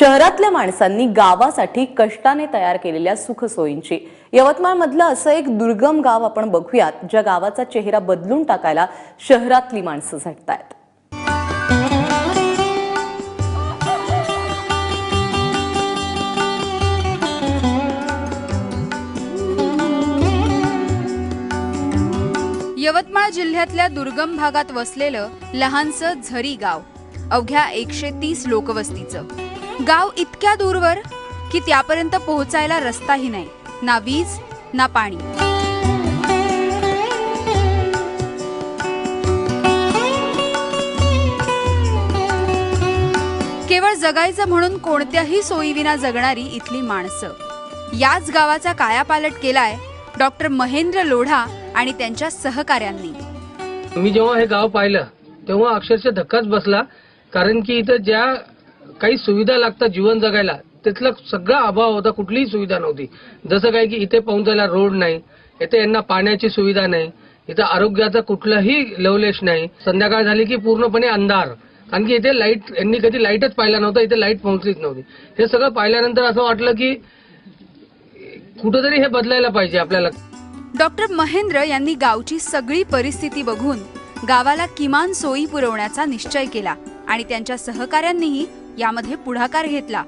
शहरातल्या माणसांनी गावासाठी कष्टाने तयार केलेल्या सुखसोयींची. यवतमाळमधलं असं एक दुर्गम गाव आपण बघूयात ज्या गावाचा चेहरा बदलून टाकायला शहरातली माणसं झटतायत. यवतमाळ जिल्ह्यातल्या दुर्गम भागात वसलेलं लहानसं झरी गाव अवघ्या एकशे तीस लोकवस्तीचं. गाव इतक्या दूरवर की त्यापर्यंत पोहोचायला रस्ताही नाही. ना वीज ना पाणी. केवळ जगायचं म्हणून कोणत्याही सोयीविना जगणारी इथली माणसं. याच गावाचा कायापालट केलाय डॉक्टर महेंद्र लोढा आणि त्यांच्या सहकाऱ्यांनी. मी जेव्हा हे गाव पाहिलं तेव्हा अक्षरशः धक्काच बसला कारण की इथं ज्या काही सुविधा लागतात जीवन जगायला. तिथला सगळा अभाव होता कुठलीही सुविधा नव्हती. जसं काय की इथे पाहून जायला रोड नाही इथे यांना पाण्याची सुविधा नाही इथं आरोग्याचा कुठलाही लवलेश नाही. संध्याकाळ झाली की पूर्णपणे अंधार. कारण की इथे लाइट यांनी कधी लाईटच पाहिला नव्हता इथे लाइट पोहोचलीच नव्हती. हे सगळं पाहिल्यानंतर असं वाटलं की कुठंतरी हे बदलायला पाहिजे आपल्याला. डॉक्टर महेंद्र यांनी गावची सगळी परिस्थिती बघून गावाला किमान सोयी पुरवण्याचा निश्चय केला. आणि त्यांच्या सहकाऱ्यांनीही यामध्ये पुढाकार घेतला.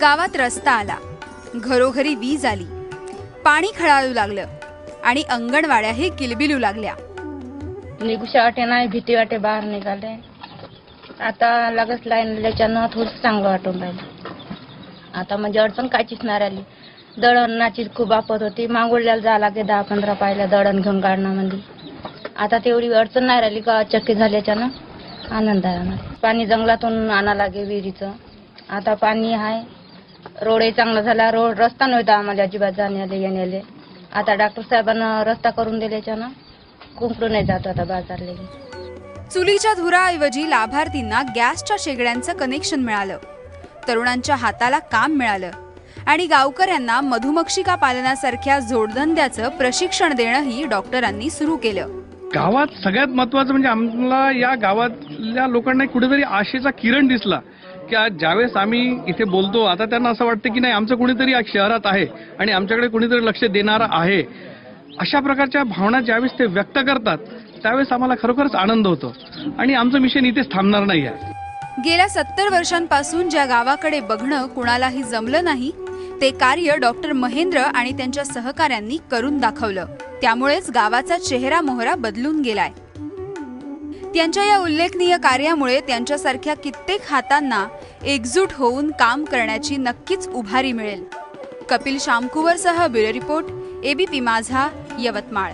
गावात रस्ता आला. घरोघरी वीज आली. पाणी खळाळू लागलं आणि अंगणवाड्याही किलबिलू लागल्या. निघूशा वाटे नाही भीती वाटे बाहेर निघाले. आता लगेच लाईन त्याच्यानं थोडं चांगलं वाटून राहिलं. आता म्हणजे अडचण काय नाही राहिली. दळणाची खूप आपत होती. मांगुळल्याला जावं लागे दहा पंधरा पाहिल्या दळण घेऊन काढण्यामध्ये. आता तेवढी अडचण नाही राहिली का? चक्की झाल्याच्यानं आनंद आहे आम्हाला. पाणी जंगलातून आणा लागे विहिरीचं. आता पाणी आहे. रोडही चांगला झाला. रोड रस्ता नव्हता आम्हाला अजिबात जाण्याले येण्याले आता डॉक्टर साहेबांना रस्ता करून दिल्याच्यानं कुंपडून नाही जातो आता बाजारले. चुलीच्या धुराऐवजी लाभार्थींना गॅसच्या शेगड्यांचं कनेक्शन मिळालं. तरुणांच्या हाताला काम मिळालं. आणि गावकऱ्यांना मधुमक्षिका पालनासारख्या जोडधंद्याचं प्रशिक्षण देणंही डॉक्टरांनी सुरू केलं. गावात सगळ्यात महत्वाचं म्हणजे आम्हाला या गावातल्या लोकांना कुठेतरी आशेचा किरण दिसला की आज ज्यावेळेस आम्ही इथे बोलतो आता त्यांना असं वाटतं की नाही आमचं कुणीतरी आज शहरात आहे आणि आमच्याकडे कुणीतरी लक्ष देणारं आहे. अशा प्रकारच्या भावना ज्यावेळेस ते व्यक्त करतात त्यावेळेस आम्हाला खरोखरच आनंद होतो. आणि आमचं मिशन इथेच थांबणार नाही आहे गेल्या सत्तर वर्षांपासून ज्या गावाकडे बघणं कुणालाही जमलं नाही ते कार्य डॉक्टर महेंद्र आणि त्यांच्या सहकाऱ्यांनी करून दाखवलं. त्यामुळेच गावाचा चेहरा मोहरा बदलून गेलाय. त्यांच्या या उल्लेखनीय कार्यामुळे त्यांच्यासारख्या कित्येक हातांना एकजूट होऊन काम करण्याची नक्कीच उभारी मिळेल. Kapil शामकुवरसह bureau report ABP Majha Yavatmal.